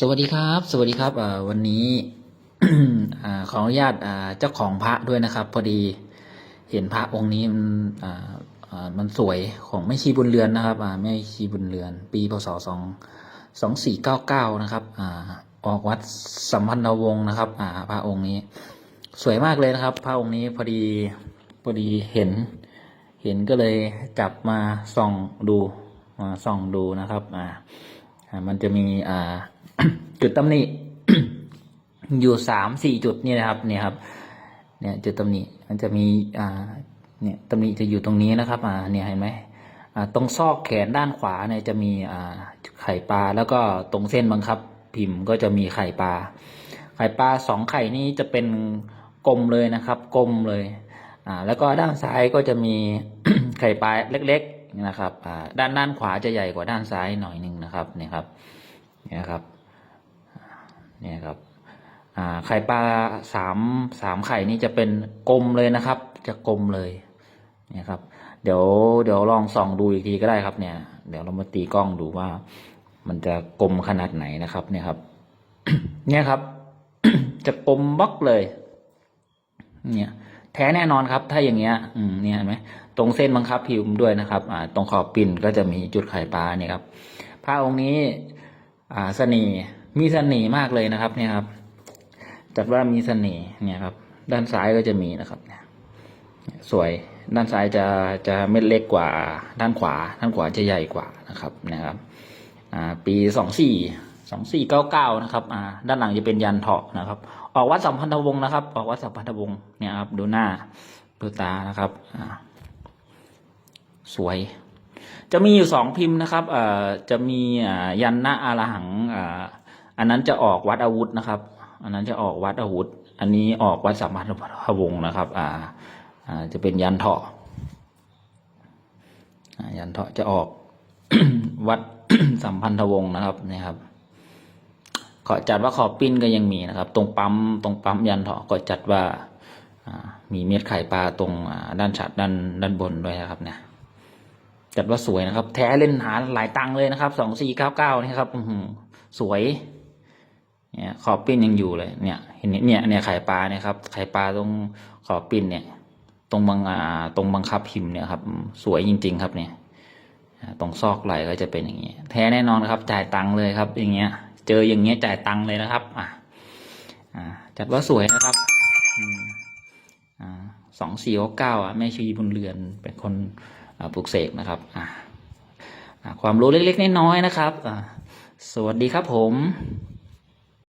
สวัสดีครับ สวัสดีครับวันนี้ขออนุญาตเจ้าของพระด้วยนะครับ พอดีเห็นพระองค์นี้มันมันสวยของแม่ชีบุญเรือนนะครับอ่าแม่ชีบุญเรือน ปีพศสองสองสี่เก้าเก้านะครับอออกวัดสัมพันธวงศ์นะครับพระองค์นี้สวยมากเลยนะครับ พระองค์นี้พอดีพอดีเห็น เห็นก็เลยจับมาส่องดูมาส่องดูนะครับ อ่ามันจะมีอ่า จุดตำหนิอยู่สามสี่จุดนี่นะครับ เนี่ยครับ เนี่ยจุดตำหนิมันจะมีอ่าเนี่ยตำหนิจะอยู่ตรงนี้นะครับ อ่า เนี่ยเห็นไหมอ่าตรงซอกแขนด้านขวาเนี่ยจะมีอ่าไข่ปลาแล้วก็ตรงเส้นบังคับ พิมพ์ก็จะมีไข่ปลาไข่ปลาสองไข่นี้จะเป็นกลมเลยนะครับกลมเลยอ่าแล้วก็ด้านซ้ายก็จะมีไข่ปลาเล็ก ๆนะครับอ่าด้านด้านขวาจะใหญ่กว่าด้านซ้ายหน่อยหนึ่งนะครับเนี่ยครับเนี่ยครับ เนี่ยครับไข่ปลาสามสามไข่นี้จะเป็นกลมเลยนะครับ จะกลมเลยเนี่ยครับ เดี๋ยวเดี๋ยวลองส่องดูอีกทีก็ได้ครับ เนี่ย เดี๋ยวเรามาตีกล้องดูว่า มันจะกลมขนาดไหนนะครับ เนี่ยครับ เนี่ยครับ จะกลมบล็อกเลย เนี่ย แท้แน่นอนครับ ถ้าอย่างเงี้ย อืมเนี่ยเห็นไหมตรงเส้นบังคับพิมพ์ด้วยนะครับ อ่า ตรงขอบปิ่นก็จะมีจุดไข่ปลาเนี่ยครับพระองค์นี้ อ่าเสน่ห์ มีเสน่ห์มากเลยนะครับ เนี่ยครับ จัดว่ามีเสน่ห์เนี่ยครับ ด้านซ้ายก็จะมีนะครับเนี่ยสวยด้านซ้ายจะจะเม็ดเล็กกว่าด้านขวา ด้านขวาจะใหญ่กว่านะครับนะครับอ่าปีสองสี่สองสี่เก้าเก้านะครับอ่าด้านหลังจะเป็นยันเถาะนะครับ ออกวัดสัมพันธวงศ์นะครับ ออกวัดสัมพันธวงศ์เนี่ยครับดูหน้าดูตานะครับอ่าสวย จะมีอยู่สองพิมพ์นะครับเอ่อจะมีอ่ายันนะอาลหัง อันนั้นจะออกวัดอาวุธนะครับ อันนั้นจะออกวัดอาวุธ อันนี้ออกวัดสัมพันธวงศ์นะครับ อ่าอ่าจะเป็นยันเถาะยันเถาะจะออกวัดสัมพันธวงศ์นะครับนี่ครับขอจัดว่าขอบปิ้นก็ยังมีนะครับ ตรงปั๊มตรงปั๊มยันเถาะก็จัดว่ามีเม็ดไข่ปลาตรงด้านฉัดด้านด้านบนด้วยนะครับเนี่ยจัดว่าสวยนะครับ แท้เล่นหาหลายตังค์เลยนะครับสองสี่เก้าเก้านี่ครับสวย เนี่ยขอบปิ้นยังอยู่เลยเนี่ยเห็นเนี่ยเนี่ยไข่ปลาเนี่ยครับไข่ปลาตรงขอบปิ้นเนี่ย ตรงบังอ่าตรงบังคับพิมพ์เนี่ยครับ สวยจริง ๆ ครับเนี่ยตรงซอกไหล่ก็จะเป็นอย่างเงี้ยแท้แน่นอนครับ จ่ายตังค์เลยครับ อย่างเงี้ย เจออย่างเงี้ยจ่ายตังค์เลยนะครับ อ่าอ่าจัดว่าสวยนะครับอ่าสองสี่หกเก้าอะแม่ชีบุญเรือนเป็นคนปลุกเสกนะครับอ่าอ่าความรู้เล็กๆน้อยๆนะครับอ่าสวัสดีครับผม